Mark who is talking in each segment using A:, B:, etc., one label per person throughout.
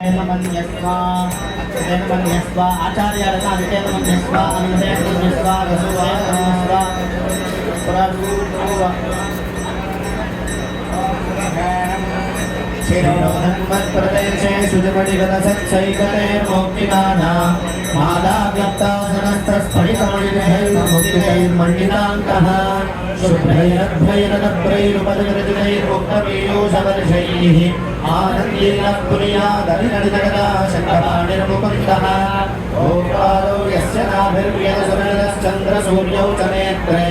A: మన్యస్వ ఆచార్యాలత అనుటేన మన్యస్వ అనుమతే మన్యస్వ రసువాయ మన్యస్వ ప్రసూవ शिरोधन्मत्प्रदेशे सुजपटिगतसत्सैकते मोक्तिकाना मादा व्यक्तासनस्तस्फटितमणिभिः मुक्तिकैर्मण्डितान्तः शुभ्रैरद्भैरदभ्रैरुपदकृतिदैरुक्तमीयूषवर्षैः आनन्देन पुर्यादनिनडितगदा शङ्करानिर्मुकुन्दः ओङ्कारो यस्य नाभिर्व्यदसुरश्चन्द्रसूर्यौ च नेत्रे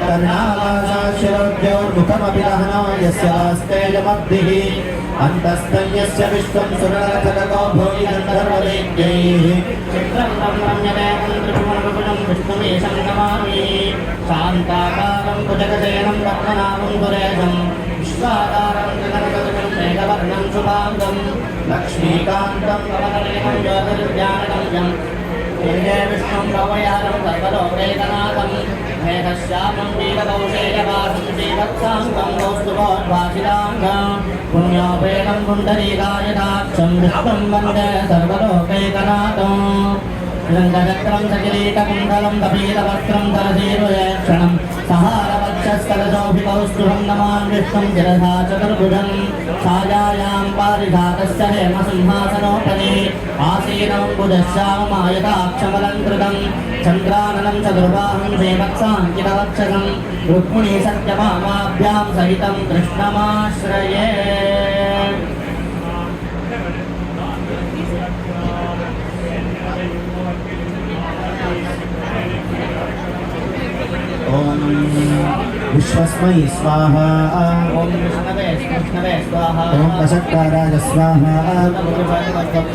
A: कर्णालाशाशिरोद्योर्मुखमपि दहनो यस्य वास्तेजमब्धिः अन्तस्तयस्य विश्वं सुरनरचको भूयि गन्धर्वदैत्यैः चित्रं रम्यते मन्त्रिपुमनुगुणं विष्णुमीशं नमामि शान्ताकारं भुजगशयनं पद्मनाभं सुरेशं विश्वाकारं जगन्मधुरं मेघवर्णं शुभाङ्गं लक्ष्मीकान्तं कमलनयनं ज्योतिर्ज्ञानगम्यम् तेजे विष्णुं भवयानं सर्वलोकैकनाथं మేఘశ్యామం పుణ్యోపేతం పుండరీకాయదాక్షం విశ్వం వందే సర్వలోకైకనాథం శృంగచక్రం సకిరీటకుండలం కపీలవస్త్రం తరసీరుయేక్షణం సహార कपीलवस्त्रं तरसीरुयक्षणं सहारवक्षस्तरशोभिकौस्तुभं नमान् विष्णुं शिरसा चतुर्भुजं छायायां पारिजातस्य हेमसिंहासनोपरि आसीनं बुधश्याममायताक्षमलङ्कृतं चन्द्राननं चतुर्बाहं श्रीवत्साङ्कितवक्षसं रुक्मिणी सत्यभामाभ्यां सहितं कृष्णमाश्रये
B: विश्वस्मै स्वाहा
A: ॐ विष्णवे कृष्णवे स्वाहा
B: ॐ वषट्काराय स्वाहा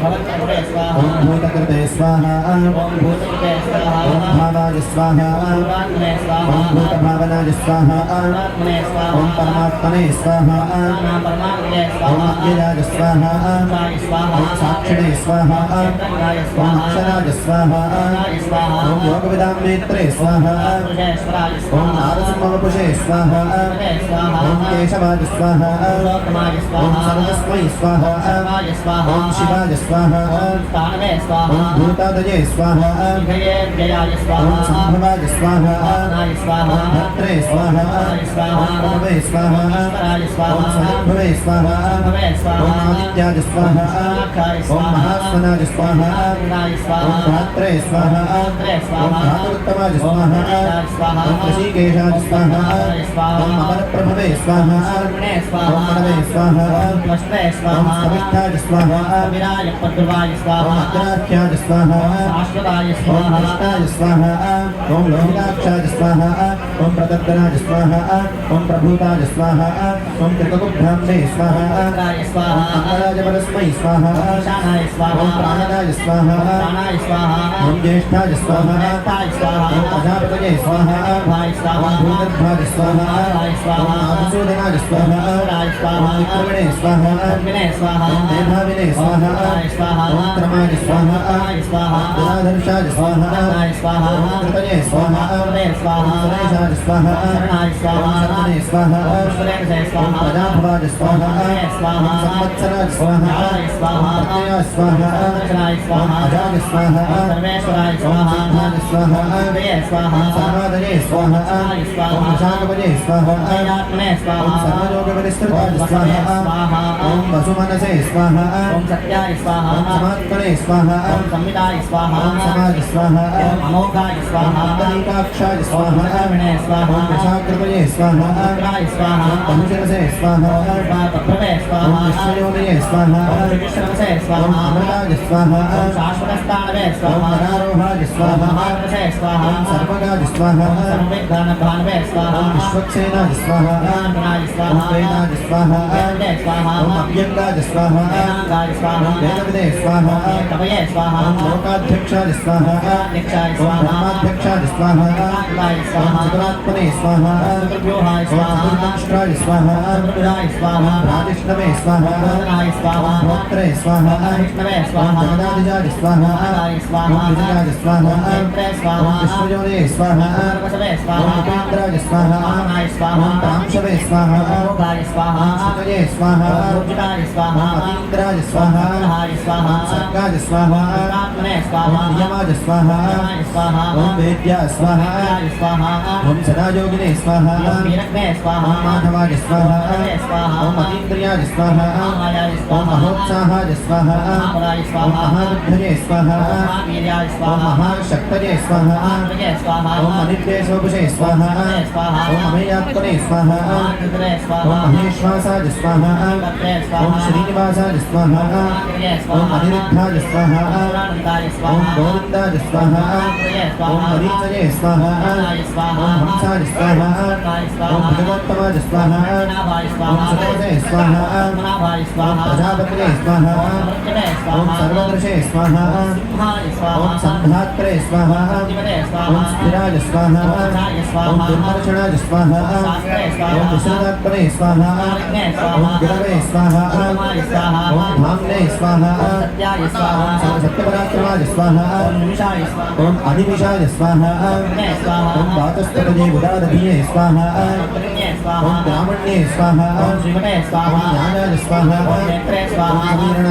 A: भवत्कृते स्वाहा
B: ॐ भूतकृते स्वाहा
A: ॐ भूतकृते स्वाहा
B: ॐ भावाय स्वाहा
A: भूतात्मने
B: ॐ
A: स्वाहा
B: भूतभावनाय स्वाहा
A: भूतात्मने स्वाहा
B: ॐ परमात्मने स्वाहा
A: नाम परमात्मने
B: ॐ
A: स्वाहा
B: अव्ययाय स्वाहा
A: साय स्वाहा
B: ॐ साक्षिणे स्वाहा
A: चन्द्राय
B: ॐ
A: स्वाहा
B: अक्षराय स्वाहा
A: अक्षराय स्वाहा
B: ॐ योगविदां नेत्रे स्वाहा
A: पुरुषेश्वराय
B: ॐ
A: स्वाहा
B: नारसिंहवपुषे स्वाहा
A: पदे स्वाहा
B: ॐ केशवाय स्वाहा
A: पुरुषोत्तमाय
B: ॐ
A: स्वाहा
B: सर्वस्मै स्वाहा
A: सर्वाय स्वाहा
B: ॐ शिवाय स्वाहा
A: ॐ स्थानवे
B: ॐ
A: स्वाहा
B: भूतादये स्वाहा
A: विधये व्ययाय
B: ॐ
A: स्वाहा
B: सम्भवाय स्वाहा
A: वासनाय स्वाहा
B: ॐ भद्रे स्वाहा
A: वासनाय स्वाहा
B: ॐ प्रभवे स्वाहा
A: ईश्वराय
B: ॐ
A: स्वाहा
B: स्वयंभवे स्वाहा
A: भवे
B: ॐ
A: स्वाहा
B: आदित्याय स्वाहा
A: स्वाहाय
B: ॐ
A: स्वाहा
B: महास्वनाय स्वाहा
A: महात्मनाय
B: ॐ
A: स्वाहा
B: धात्रे स्वाहा
A: धात्रे
B: ॐ
A: स्वाहा
B: धातुरुत्तमाय स्वाहा
A: ॐ स्वाहा
B: ॐ ऋषिकेशाय स्वाहा
A: ॐ स्वाहा
B: ॐ अमरप्रभवे स्वाहा
A: सर्वणे
B: ॐ
A: स्वाहा
B: मनवे स्वाहा
A: ॐ त्वष्टे
B: ॐ
A: स्वाहा
B: सविष्ठाय स्वाहा
A: कविराय पद्रुवाय
B: ॐ
A: स्वाहा
B: अग्राख्याय स्वाहा
A: शाश्वताय
B: ॐ
A: स्वाहा
B: कृष्णाय स्वाहा ओम लोहिताक्षा स्वाहा ॐ प्रदत्तनाय स्वाहा ओम प्रभूता स्वाहा ओम कृतकुब्राह्मणे स्वाहा
A: स्वाहा
B: स्वाहा
A: स्वाहा
B: प्रजापतये स्वाहा
A: स्वाहा
B: स्वाहा विक्रमणे स्वाहा मेधाविने स्वाहा
A: स्वाहा
B: स्वाहा
A: गणपतये स्वाहा
B: अमरे स्वाहा
A: गणेशाय स्वाहा
B: अमराय स्वाहा
A: गणे स्वाहा
B: अमरे स्वाहा
A: प्रजाभवाज स्वाहा
B: अमरे स्वाहा संवत्सराज
A: स्वाहा
B: अमरे स्वाहा
A: प्रत्यय स्वाहा
B: अमराय स्वाहा
A: अजाग स्वाहा
B: परमेश्वराय स्वाहा भाग
A: स्वाहा
B: अमरे स्वाहा सर्वादरे
A: स्वाहा
B: अमरे स्वाहा
A: शाकवजे स्वाहा
B: अयात्मे स्वाहा सर्वयोग परिस्थितवाज स्वाहा
A: स्वाहा
B: ओम वसुमनसे स्वाहा
A: ओम सत्याय स्वाहा
B: ओम समात्मने स्वाहा
A: ओम संविदाय स्वाहा
B: ओम समाज स्वाहा
A: ओम अमोघाय स्वाहा
B: ॐ पुण्डरीकाक्षाय
A: ॐ
B: स्वाहा
A: कर्मणे स्वाहा
B: ॐ विशाखपदे स्वाहा
A: ॐ रुद्राय स्वाहा
B: ॐ बहुशरसे स्वाहा
A: ॐ पापप्रभे
B: ॐ
A: स्वाहा
B: विश्वयोनये स्वाहा
A: ॐ विश्रमसे
B: ॐ
A: स्वाहा
B: अमृताय स्वाहा
A: ॐ शाश्वतस्थानवे
B: ॐ
A: स्वाहा
B: वरारोहाय
A: ॐ
B: स्वाहा
A: महारसे स्वाहा
B: ॐ सर्वगाय स्वाहा
A: ॐ सर्वविघ्नभानवे स्वाहा
B: ॐ विश्वक्सेनाय स्वाहा
A: ज्ञानाय
B: ॐ
A: स्वाहा
B: वेदाय स्वाहा
A: वेदे स्वाहा
B: ॐ अव्यङ्गाय स्वाहा
A: वेदाङ्गाय स्वाहा
B: ॐ वेदविदे स्वाहा
A: कवये स्वाहा
B: ॐ लोकाध्यक्षाय स्वाहा
A: निक्षाय
B: ॐ
A: स्वाहा
B: ब्रह्माध्यक्षाय स्वाहा
A: आत्माय
B: ॐ
A: स्वाहा
B: चतुरात्मने स्वाहा
A: चतुर्व्यूहाय
B: ॐ
A: स्वाहा
B: चतुर्दंष्ट्राय स्वाहा
A: चतुर्भुजाय
B: ॐ
A: स्वाहा
B: प्रादिष्णवे स्वाहा
A: भोजनाय स्वाहा
B: ॐ भोक्त्रे स्वाहा
A: विष्णवे
B: ॐ
A: स्वाहा
B: जगदादिजाय स्वाहा
A: महाराय
B: ॐ
A: स्वाहा
B: विजयाय स्वाहा
A: नेत्रे
B: ॐ
A: स्वाहा
B: विश्वयोने स्वाहा
A: सर्वसवे
B: ॐ
A: स्वाहा
B: उपेन्द्राय स्वाहा
A: वाहनाय स्वाहा
B: ॐ प्रांशवे स्वाहा
A: भोगाय स्वाहा
B: ॐ सुतये स्वाहा
A: भोजनाय
B: ॐ
A: स्वाहा
B: अतीन्द्राय स्वाहा
A: स्वाहाय स्वाहा
B: ॐ सर्गाय स्वाहा
A: आत्मने
B: ॐ
A: स्वाहा
B: नियमाय स्वाहा
A: नियमाय स्वाहा
B: वेद्या स्वाहा ओम सदायोगिने स्वाहा
A: स्वाहा
B: ओम
A: माधवाय स्वाहा
B: ओम अतीन्द्रियाय स्वाहा
A: ओम
B: आयाय
A: स्वाहा ओम
B: महोत्साहाय स्वाहा
A: ओम
B: पराय
A: स्वाहा ओम
B: महाबुद्धये स्वाहा
A: ओम
B: महावीर्याय
A: स्वाहा ओम
B: महाशक्तये स्वाहा
A: ओम स्वाहा
B: स्वाहा ओम अमेयात्मने स्वाहा
A: ओम
B: रुद्रे
A: स्वाहा ओम
B: हरिचरे
A: स्वाहा ओम
B: हंसार
A: स्वाहा ओम
B: भगवत्तमाज
A: स्वाहा ओम
B: सरोजे
A: स्वाहा ओम
B: प्रजापत्रे
A: स्वाहा ओम
B: सर्वदृशे स्वाहा
A: ओम
B: संघात्रे
A: स्वाहा ओम
B: स्थिराज
A: स्वाहा ओम
B: दुर्मर्शणाज
A: स्वाहा ओम
B: विश्वदात्मने
A: स्वाहा ओम
B: गुरवे स्वाहा ओम धाम्ने स्वाहा
A: ओम
B: सत्यपराक्रमाज
A: स्वाहा
B: ओम
A: अनिमिषाय स्वाहाय स्वाहा
B: ओम वातस्तपदे
A: उदारदीय स्वाहा ओम
B: ब्राह्मण्ये स्वाहा
A: ओम श्रीमते स्वाहा
B: ज्ञानाय स्वाहा
A: ओम नेत्रे स्वाहा ओम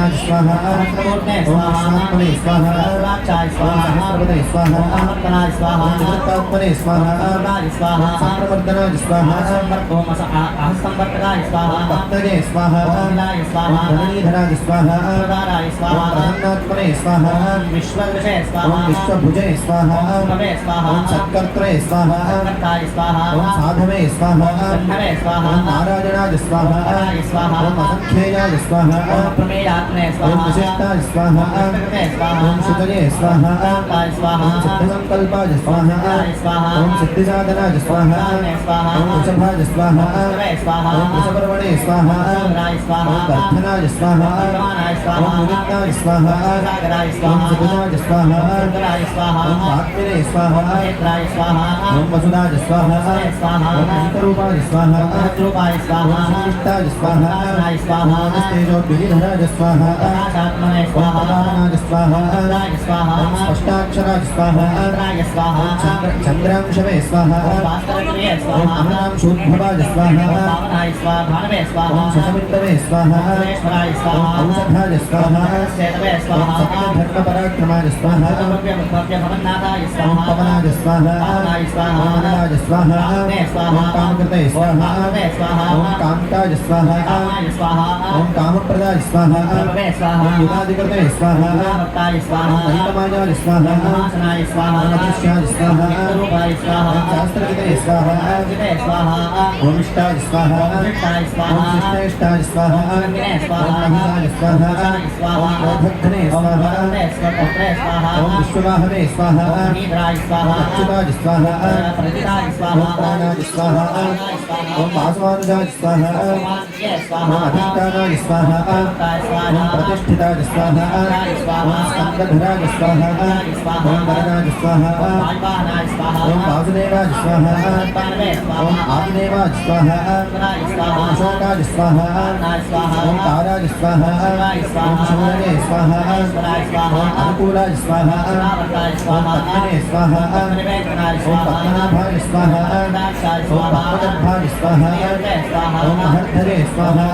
B: सात्मने
A: स्वाहा राक्षाय स्वाहा
B: सर्वदे स्वाहा
A: स्वाहा
B: निवृत्तात्मने स्वाहा
A: स्वाहा
B: स्वाहा
A: स्वाहा
B: स्वाहा
A: स्वाहा
B: स्वाहा
A: स्वाहा
B: स्वाहा रवे
A: स्वाहा
B: ओम सत्कर्त्रे स्वाहा
A: कर्ताय स्वाहा
B: ओम साधवे स्वाहा
A: धनवे स्वाहा
B: ओम नारायणाय स्वाहा
A: स्वाहा
B: ओम असंख्येयाय स्वाहा
A: ओम प्रमेयात्मने स्वाहा ओम
B: विशिष्टाय स्वाहा
A: कृतवे स्वाहा
B: ओम सुतये स्वाहा
A: ओमकाय स्वाहा
B: ओम सिद्धसंकल्पाय स्वाहा
A: स्वाहा
B: ओम सिद्धिसाधनाय स्वाहा
A: स्वाहा
B: ओम वृषभाय स्वाहा
A: स्वाहा
B: ओम वृषपर्वणे स्वाहा राय
A: स्वाहा
B: ओम वर्धनाय स्वाहा
A: ओम
B: मुदिताय
A: स्वाहा सागराय स्वाहा ओम
B: सुगुणाय स्वाहा
A: ओम आत्मे
B: ॐ आत्मने स्वाहा
A: नेत्राय स्वाहा
B: ॐ वसुदाय स्वाहा
A: वसुदाय स्वाहा
B: ॐ अनन्तरूपाय स्वाहा
A: रूपाय
B: ॐ
A: स्वाहा
B: संविष्टाय स्वाहा
A: प्रकाशनाय स्वाहा
B: ॐ तेजोद्विनिधराय स्वाहा
A: प्रकाशात्मने
B: ॐ
A: स्वाहा
B: प्रधानाय स्वाहा
A: रुद्राय स्वाहा
B: ॐ स्पष्टाक्षराय स्वाहा
A: रुद्राय स्वाहा
B: ॐ चन्द्र चन्द्रांशवे स्वाहा
A: भास्करप्रिये
B: ॐ
A: स्वाहा
B: अमरांशोद्भवाय स्वाहा
A: पावनाय स्वाहा भानवे
B: ॐ
A: स्वाहा
B: शशमिन्दवे स्वाहा
A: सुरेश्वराय
B: ॐ
A: स्वाहा
B: औषधाय स्वाहा
A: सेतवे
B: ॐ
A: स्वाहा
B: सत्यधर्मपराक्रमाय स्वाहा
A: भव्य भव्य भवन्नाथाय
B: ॐ
A: स्वाहा
B: पवनाय स्वाहा
A: पावनाय
B: ॐ
A: स्वाहा
B: मनलाय स्वाहा
A: कामे स्वाहा
B: ॐ कामकृते स्वाहा
A: कामे स्वाहा
B: ॐ कान्ताय स्वाहा
A: कामाय स्वाहा
B: ॐ कामप्रदाय स्वाहा
A: भवे स्वाहा
B: ॐ युगादिकृते स्वाहा
A: भक्ताय स्वाहा
B: ॐ महितमायाय स्वाहा
A: महासनाय स्वाहा
B: ॐ अदृश्याय स्वाहा
A: रूपाय
B: ॐ
A: स्वाहा
B: शास्त्रकृते स्वाहा
A: जिते स्वाहा
B: ॐ इष्टाय स्वाहा
A: चित्ताय
B: ॐ
A: स्वाहा
B: शिष्टेष्टाय स्वाहा
A: विने
B: ॐ
A: स्वाहा
B: महिताय स्वाहा
A: स्वाहा
B: ॐ क्रोधघ्ने स्वाहा
A: स्वतन्त्रे स्वाहा
B: ॐ विश्ववाहवे स्वाहा वीराय
A: स्वाहा
B: अच्युताय स्वाहा प्रदिताय
A: स्वाहा
B: प्राणाय स्वाहा ओम भास्वानुजाय स्वाहा
A: स्वाहा
B: अधिष्ठानाय स्वाहा
A: ओम
B: प्रतिष्ठिताय स्वाहा स्वाहा स्कन्दधराय स्वाहा ओम वरदाय स्वाहा ओम वासुदेवाय स्वाहा
A: ओम
B: आदिदेवाय स्वाहा
A: ओम
B: शोकाय
A: स्वाहा
B: ओम ताराय स्वाहा ओम शून्ये स्वाहा
A: ओम
B: अनुकूलाय स्वाहा
A: ओम
B: पद्मने स्वाहा
A: त्रिवेङ्कटाय
B: ॐ
A: स्वाहा
B: पद्मनाभाय स्वाहा
A: दाक्षाय
B: ॐ
A: स्वाहा
B: पद्मगर्भाय स्वाहा
A: देवते स्वाहा
B: ॐ महर्धरे स्वाहा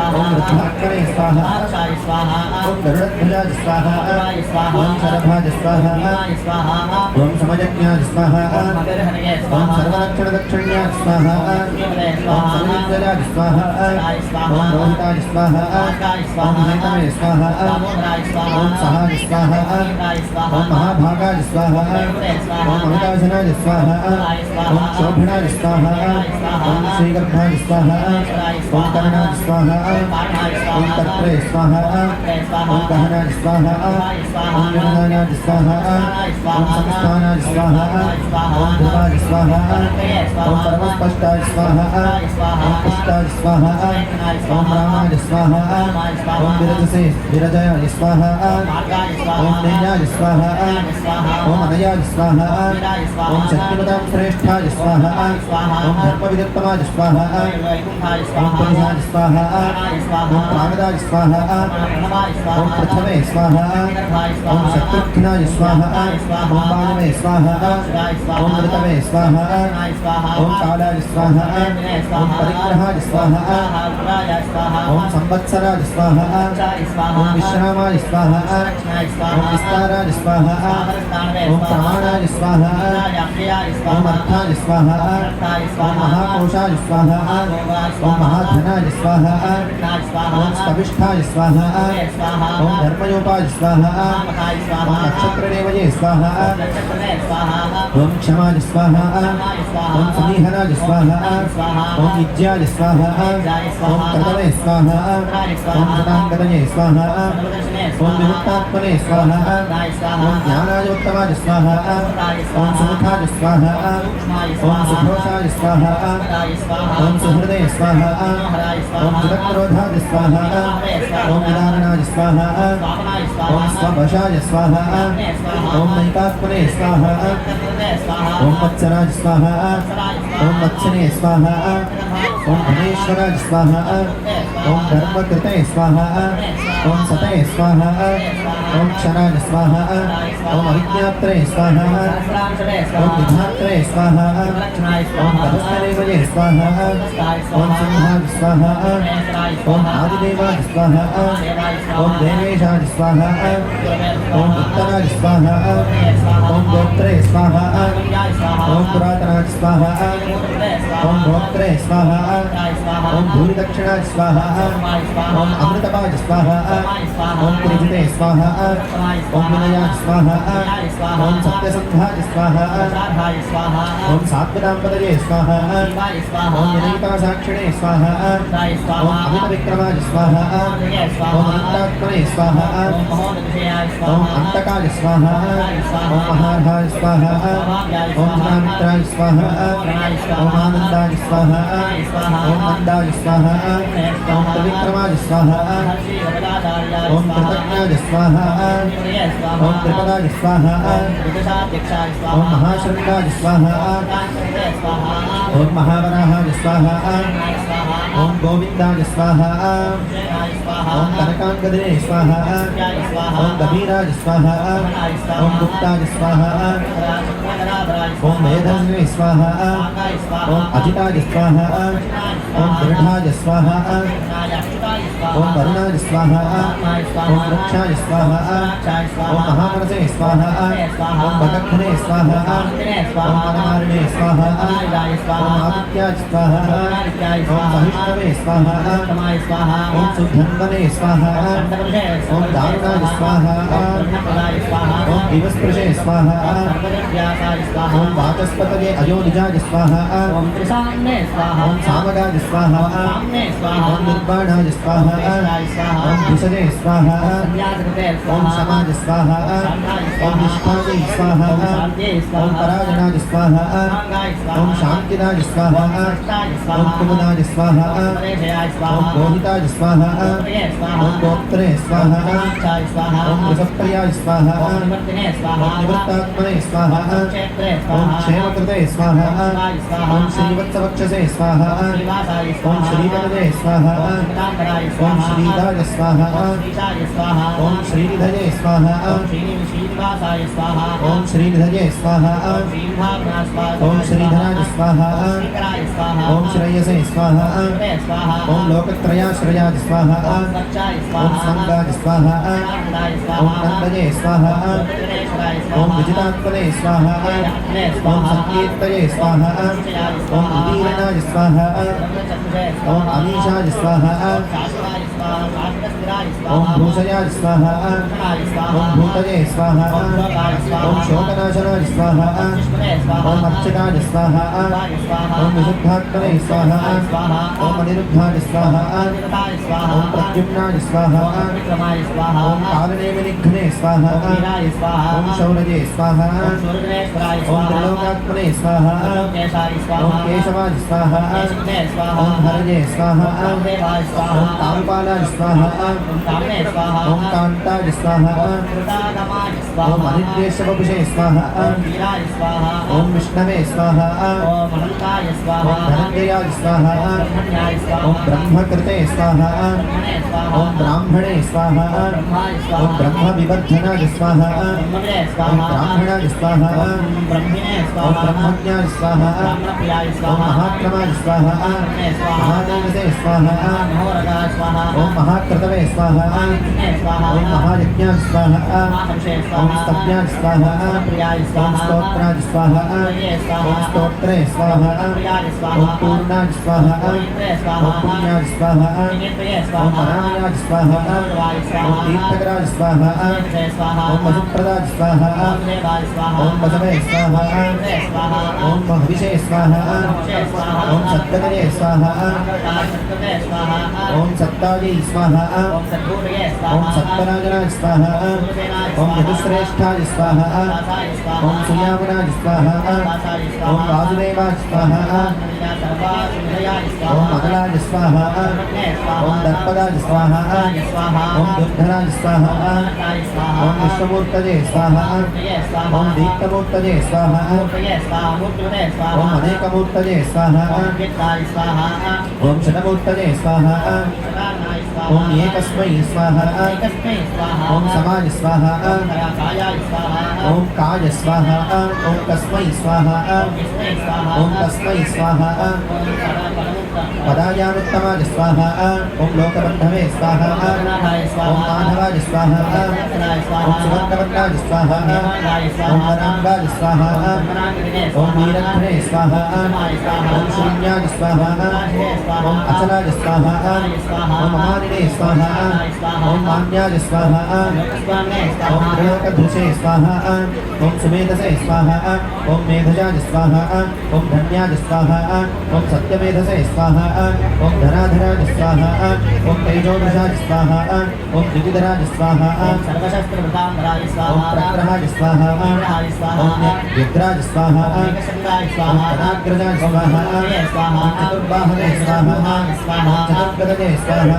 B: ॐ वृद्धात्मने स्वाहा
A: दाक्षाय स्वाहा
B: ॐ गरुडध्वजाय स्वाहा
A: शिवाय स्वाहा
B: ॐ शरभाय स्वाहा
A: भीमाय स्वाहा
B: ॐ समयज्ञाय स्वाहा
A: ॐ मकरहरये
B: ॐ
A: स्वाहा
B: सर्वरक्षणदक्षिण्याय स्वाहा
A: शिवदे
B: ॐ
A: स्वाहा
B: समीन्द्राय स्वाहा
A: शिवाय स्वाहा
B: ॐ रोहिताय स्वाहा
A: आकाय
B: ॐ
A: स्वाहा
B: हेतवे स्वाहा
A: दामोदराय स्वाहा
B: ॐ सहाय स्वाहा ीराय
A: स्वाहा
B: ॐ महाभागाय स्वाहा ओम अमिताभजनाय स्वाहा ओम शोभना स्वाहा ओम श्रीगर्भा स्वाहा ओम कहना स्वाहा ओम तत्र स्वाहा ओम कहना स्वाहा ओम निर्धानाय स्वाहा ओम संस्थानाय स्वाहा ओम धुमा स्वाहा ओम सर्वस्पष्टाय स्वाहा ओम पुष्टाय स्वाहा ओम रामाय स्वाहा ओम विरजसे विरजयाय स्वाहा
A: ओम नैया
B: स्वाहा ओम अनय
A: స్వాహ
B: ఓం అనయాయ స్వాహ ఓం శక్తిమతాం శ్రేష్ఠాయ స్వాహ ఓం ధర్మవిదత్తమాయ స్వాహ
A: వైకుంఠాయ
B: ఓం
A: స్వాహ
B: పురుషాయ స్వాహ ఓం ప్రాగదాయ స్వాహ
A: ప్రణవాయ స్వాహ
B: ఓం ప్రథమే స్వాహ ఓం శత్రుఘ్నాయ స్వాహ ఓం బాణమే స్వాహ ఓం మృతమే స్వాహ ఓం కాలాయ స్వాహ ఓం పరిగ్రహాయ స్వాహ ఓం సంవత్సరాయ స్వాహ ఓం విశ్రామాయ స్వాహ ఓం విస్తారాయ స్వాహ ఓం ప్రమాణాయ స్వాహ ఓం అర్థాయ స్వాహ ఓం మహాకోశాయ స్వాహ ఓం మహాధనాయ స్వాహ ఓం స్తవిష్ఠాయ స్వాహ ఓం ధర్మయోపాయ స్వాహ ఓం నక్షత్రదేవయే స్వాహ ఓం క్షమాయ స్వాహ ఓం సమీహనాయ స్వాహ ఓం విద్యాయ స్వాహ ఓం కృతమే స్వాహ ఓం జనాంగదయే స్వాహ ఓం स्वाहा। ओम सुमुखाय स्वाहा। ओम सुघोषाय स्वाहा। ओम सुहृदय स्वाहा। ओम सुरक्रोधाय स्वाहा। ओम विदारणाय स्वाहा। ओम स्वभषाय स्वाहा। ओम नैकात्मने स्वाहा। ओम मत्सराय स्वाहा। ओम मत्सने स्वाहा। ओम धनेश्वराय स्वाहा। ओम धर्मकृते स्वाहा। ओम सतये स्वाहा। ఓం సతే స్వాహ ఓం అవిజ్ఞాత్రే స్వాహ ఓం విధాత్రే స్వాహ ఓం తపస్కరేవయే స్వాహ ఓం సింహాయ స్వాహ ఓం ఆదిదేవాయ స్వాహ ఓం దేవేశాయ స్వాహ ఓం ఉత్తరాయ స్వాహ ఓం గోత్రే స్వాహ ఓం పురాతనాయ స్వాహ ओम गोत्रे स्वाहा ओम भूरि भूरिदक्षिणा स्वाहा ओम अमृतपाज स्वाहा ओम पुरुजिते स्वाहा ओम विनया स्वाहा ओम सत्यसन्धाज स्वाहा ओम सात्वदाम्पतये स्वाहा ओम विनयितासाक्षिणे स्वाहा ओम अमृतविक्रमाज स्वाहा ओम अनन्तात्मने स्वाहा ओम अंतकाल स्वाहा ओम महार्हाय स्वाहा ओम महामित्राय स्वाहा ओम आनंद ఓం ఆనందాయ స్వాహ ఓం మందాయ స్వాహ ఓం త్రివిక్రమాయ స్వాహ ఓం కృతజ్ఞాయ స్వాహ ఓం త్రిపదాయ స్వాహ ఓం మహాశృంగాయ స్వాహ ఓం మహావరాహాయ స్వాహ ఓం గోవిందాయ స్వాహ ఓం కనకాంగదే స్వాహ ఓం గభీరాయ స్వాహ ఓం గుప్తాయ ओम वेदस्वे स्वाहा। ओम अजिताय स्वाहा। ओम दृढ़ा स्वाहा। ओम वरुणा स्वाहा ओम रक्षा स्वाहा ओम महामनसे स्वाहा ओम भगक्षणे स्वाहा ओम परमारिणे स्वाहा ओम आदित्याय स्वाहा ओम महिष्णवे स्वाहा ओम सुधन्वने स्वाहा ओम दारुणाय स्वाहा ओम दिवस्पृशे स्वाहा ओम वाचस्पतये अयोनिजा स्वाहा ओम
A: सामगाय स्वाहा ओम
B: निर्वाण సామగాయ స్వాహ
A: సామ్నే స్వాహ
B: ఓం నిర్వాణాయ స్వాహ ఓం భిషజే స్వాహ
A: సంధ్యాకృతే
B: ఓం
A: స్వాహ
B: సమాజ స్వాహ ఓం నిష్ఠాయ స్వాహ ఓం పరాజనాయ స్వాహ ఓం శాంతినాయ స్వాహ ఓం కుముదాయ స్వాహ ఓం గోహితాయ స్వాహ ఓం గోత్రే స్వాహ ఓం వృషప్రియాయ స్వాహ ఓం నివృత్తాత్మనే స్వాహ ఓం క్షేమకృతే ओम स्वाहा ओम स्वाहा ओम स्वाहा ओम श्रीधराज स्वाहा ओम श्रेयसे स्वाहा ओम लोकत्रयाश्रयाज स्वाहा ओम संगाज स्वाहा ओम स्वाहा ओम विजितात्मने स्वाहा ओम संकीर्तये स्वाहा ओम स्वाहा ओम स्वाहा 嗯 ओम भूषयाय स्वाहा ओम भूतये स्वाहा ओम शोकनाशनाय स्वाहा ओम अर्चनाय स्वाहा ओम विशुद्धात्मने स्वाहा ओम अनिरुद्धाय स्वाहा ओम प्रद्युम्नाय स्वाहा ओम कालनेमिनिघ्ने स्वाहा ओम शौरजे स्वाहा ओम त्रिलोकात्मने स्वाहा ओम केशवाय स्वाहा ओम हरजे स्वाहा
A: ओम कालपाला स्वाहा
B: ॐ कान्ताय स्वाहा
A: ॐ कृतागमाय
B: ॐ
A: स्वाहा
B: अनिर्देशवपुषे स्वाहा
A: ॐ वीराय स्वाहा
B: ॐ विष्णवे स्वाहा
A: ॐ अनन्ताय
B: ॐ
A: स्वाहा
B: धनञ्जयाय स्वाहा
A: ब्रह्मण्याय
B: ॐ
A: स्वाहा
B: ब्रह्मकृते स्वाहा
A: ब्रह्मणे स्वाहा
B: ॐ ब्राह्मणे स्वाहा
A: ब्रह्माय
B: ॐ
A: स्वाहा
B: ब्रह्मविवर्धनाय स्वाहा
A: ब्रह्मणे
B: ॐ
A: स्वाहा
B: ब्राह्मणाय स्वाहा
A: ॐ ब्रह्मिणे
B: ॐ
A: स्वाहा
B: ब्रह्मज्ञाय स्वाहा
A: ब्रह्मप्रियाय
B: ॐ
A: स्वाहा
B: महाक्रमाय स्वाहा
A: ब्रह्मणे स्वाहा
B: महादेवते स्वाहा
A: महोरगाय
B: ओम महाकृतवे स्वाहा ओम महायज्ञा स्वाहा
A: ओम
B: स्तप्या
A: स्वाहा ओम
B: स्तोत्राज
A: स्वाहा ओम
B: स्तोत्रे स्वाहा
A: ओम
B: पूर्णाज
A: स्वाहा ओम
B: पुण्याज
A: स्वाहा ओम
B: महाराज
A: स्वाहा ओम
B: तीर्थगराज
A: स्वाहा
B: ओम
A: मधुप्रदाज स्वाहा
B: ओम मधवे स्वाहा ओम महविषे स्वाहा ओम सत्तगरे स्वाहा
A: ओम सत्ताज
B: ॐ सत्कदये स्वाहा
A: सत्कते स्वाहा
B: ॐ सत्तायै स्वाहा
A: ॐ सद्गुरये
B: ॐ
A: स्वाहा
B: सत्पराजनाय स्वाहा ॐ यदुश्रेष्ठाय स्वाहा
A: दासाय
B: ॐ
A: स्वाहा
B: सुयामनाय स्वाहा
A: दासाय
B: ॐ
A: स्वाहा
B: वासुदेवाय स्वाहा
A: सर्वासुदयाय
B: ॐ
A: स्वाहा
B: मङ्गलाय स्वाहा
A: ब्रह्मणे
B: ॐ
A: स्वाहा
B: दर्पदाय स्वाहा
A: स्वाहा
B: ॐ दुर्धराय स्वाहा
A: अनन्ताय स्वाहा
B: ॐ विष्णुमूर्तये स्वाहा
A: मूर्तये स्वाहा
B: ॐ दीप्तमूर्तये स्वाहा
A: मूर्तये स्वाहा मूर्तये
B: ॐ
A: स्वाहा
B: अनेकमूर्तये स्वाहा
A: ॐ वित्ताय स्वाहा
B: ॐ शतमूर्तये स्वाहा
A: सदानाय स्वाहा
B: ॐ एकस्मै स्वाहा
A: एकस्मै स्वाहा
B: ॐ समाय स्वाहा
A: ॐ दयाकायाय स्वाहा
B: ॐ काय स्वाहा ॐ कस्मै स्वाहा
A: ॐ विष्णे स्वाहा
B: ॐ तस्मै स्वाहा
A: ॐ परममुक्तः
B: पदायानुत्तमाय स्वाहा ॐ लोकबन्धवे स्वाहा
A: गणाय
B: ॐ
A: स्वाहा
B: माधवाय स्वाहा
A: गणाय
B: ॐ
A: स्वाहा
B: सुगन्धवन्नाय स्वाहा
A: गणाय
B: ॐ
A: स्वाहा
B: वराङ्गाय स्वाहा
A: गणाङ्गिने
B: ॐ
A: स्वाहा
B: नीरघ्ने स्वाहा
A: गणाय स्वाहा
B: ॐ श्रीन्याय स्वाहा ॐ अचलाय स्वाहा ॐ अमानिने स्वाहा ॐ मान्याय स्वाहा
A: लोकस्वामिने
B: ॐ
A: स्वाहा
B: त्रयोकधृषे स्वाहा ॐ सुमेधसे स्वाहा ॐ मेधजाय स्वाहा ॐ धन्याय स्वाहा ॐ सत्यमेधसे स्वाहा ॐ धनाधराज स्वाहा ॐ तेजोदशाय स्वाहा ॐ दिविधराज स्वाहा
A: ॐ सर्वशस्त्रवृताम्बराय
B: ॐ
A: स्वाहा
B: प्रग्रहाय स्वाहा
A: विग्रहाय स्वाहा
B: ॐ यद्राज स्वाहा ॐ
A: एकशङ्गाय स्वाहा
B: तदाग्रजाय स्वाहा ॐ
A: स्वाहा
B: चतुर्बाहवे स्वाहा
A: स्वाहा
B: ॐ चतुर्गदये स्वाहा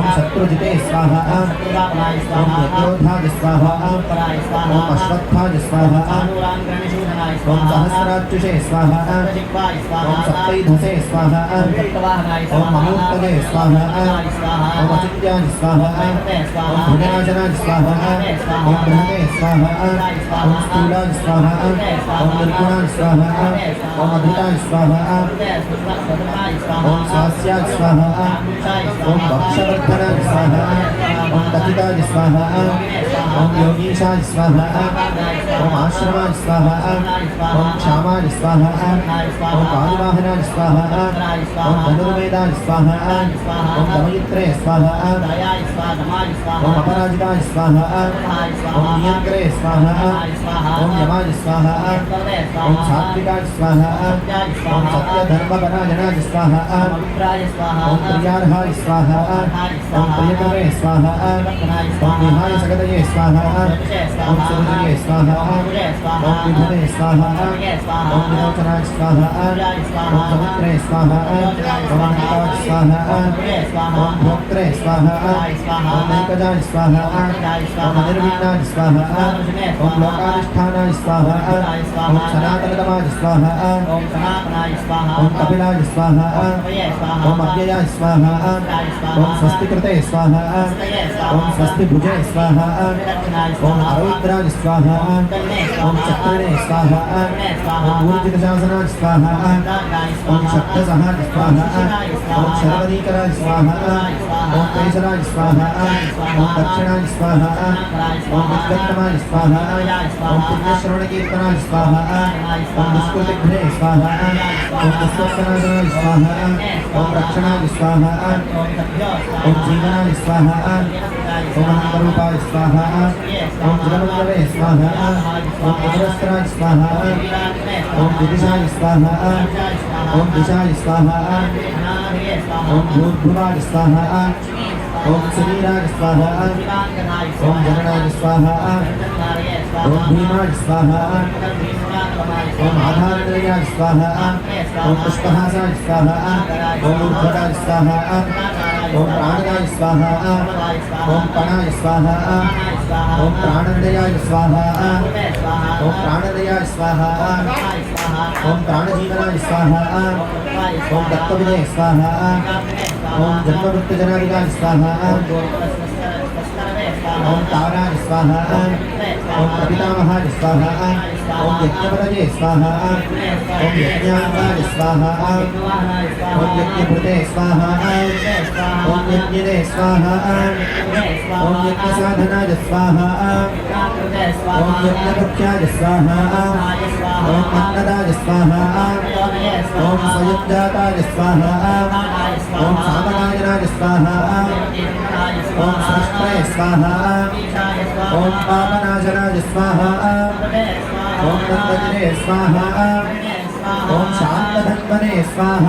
A: स्वाहा ॐ
B: सुव्रताय स्वाहा
A: सुराय स्वाहा
B: ॐ शत्रुजिते स्वाहा
A: शत्रुरावणाय
B: ॐ
A: स्वाहा
B: यज्ञोधाय स्वाहा
A: पराय
B: ॐ
A: स्वाहा
B: अश्वत्थाय स्वाहा
A: अनुराङ्गणशूदनाय
B: ॐ
A: स्वाहा
B: सहस्राच्युषे स्वाहा
A: प्रजिह्वाय
B: ॐ
A: स्वाहा
B: सप्तैधसे स्वाहा
A: ॐ सप्तवाहनाय
B: ॐ ममूर्तये स्वाहा
A: स्वाहा स्वाहा
B: ॐ अचित्याय स्वाहा
A: वैमते
B: ॐ
A: स्वाहा
B: भुजनाशनाय स्वाहा ॐ बृहते स्वाहा ॐ स्थूलाय स्वाहा ॐ निर्गुणाय स्वाहा ॐ अधृताय स्वाहा ॐ स्वास्याय स्वाहा ॐ भक्षवर्धनाय स्वाहा ॐ कथिताय स्वाहा ओम योगीशा स्वाहा ओम आश्रमा स्वाहा ओम क्षमा स्वाहा ओम कालवाहना स्वाहा ओम धनुर्वेदा स्वाहा ओम दमयित्रे स्वाहा ओम अपराजिता स्वाहा ओम नियंत्रे स्वाहा ओम यमा स्वाहा ओम छात्रिका स्वाहा ओम जना स्वाहा ओम प्रियार्हाय स्वाहा ओम प्रियकरे स्वाहा ओम विहाय सकते स्वाहा स्वाहा ओम सुमने स्वाहा ओम विभुने स्वाहा ओम विलोचनाय स्वाहा ओम समुद्रे स्वाहा ओम निवाज स्वाहा ओम भोक्त्रे स्वाहा ओम नैकजाय स्वाहा ओम निर्विघ्नाय स्वाहा ओम लोकाधिष्ठानाय स्वाहा ओम सनातनतमाय स्वाहा
A: ओम सनातनाय स्वाहा
B: ओम कपिलाय स्वाहा ओम अव्ययाय स्वाहा ओम स्वस्तिकृते स्वाहा ओम स्वस्तिभुजे स्वाहा
A: ओम
B: अरुद्राज
A: स्वाहा
B: ओम चक्रे स्वाहा ओम ऊर्जितशासनाज स्वाहा
A: ओम
B: शब्दसहाज
A: स्वाहा
B: ओम शर्वदीकराज स्वाहा ओम केशराज स्वाहा ओम दक्षिणाज स्वाहा ओम विद्वत्तमाज स्वाहा ओम पुण्यश्रवणकीर्तनाज स्वाहा ओम दुष्कृतिघ्ने स्वाहा ओम दुष्वत्तनाशनाज स्वाहा ओम रक्षणाज स्वाहा ओम जीवनाज स्वाहा ॐ अनन्तरूपाय स्वाहा ॐ जलमण्डले स्वाहा ॐ अमरस्त्राय स्वाहा ॐ विदिशाय स्वाहा ॐ दिशाय स्वाहा ॐ भूर्भुवाय स्वाहा ओम शरीराय स्वाहा ओम जननाय स्वाहा ओम भीमाय स्वाहा ओम आधार आधारणाय स्वाहा ओम पुष्पहासाय स्वाहा ओम उद्धराय स्वाहा ओम प्राणाय स्वाहा ओम पणाय स्वाहा ओम प्राणदयाय स्वाहा ओम प्राणदयाय स्वाहा ओम प्राणजीवनाय स्वाहा ओम दत्तविजय स्वाहा ఓం జన్మవృత్తి జనాధికారి స్వాహ. ఓం తావరాజ స్వాహ. ఓం ప్రతిలామహాజ స్వాహ. ఓం యజ్ఞపదజే స్వాహ. ఓం యజ్ఞాంగాజ స్వాహ. ఓం యజ్ఞభృతే స్వాహ. ఓం యజ్ఞదే ఓం యజ్ఞసాధనాజ స్వాహ. ఓం యజ్ఞముఖ్యాజ స్వాహ. ఓం అన్నదాజ ఓం సంయుక్తాయ స్వాహ. ఓం సామనాయనాయ స్వాహ. ఓం సృష్టాయ స్వాహ. ఓం పాపనాశనాయ స్వాహ. ఓం నందనే స్వాహ. ఓం శాంతధన్వనే స్వాహ.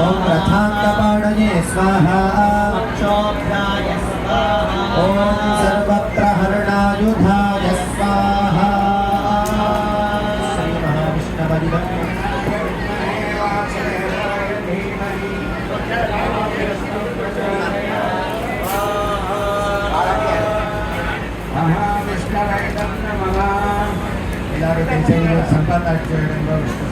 B: ఓం రథాంగపాణయే స్వాహ. sampai I'm not.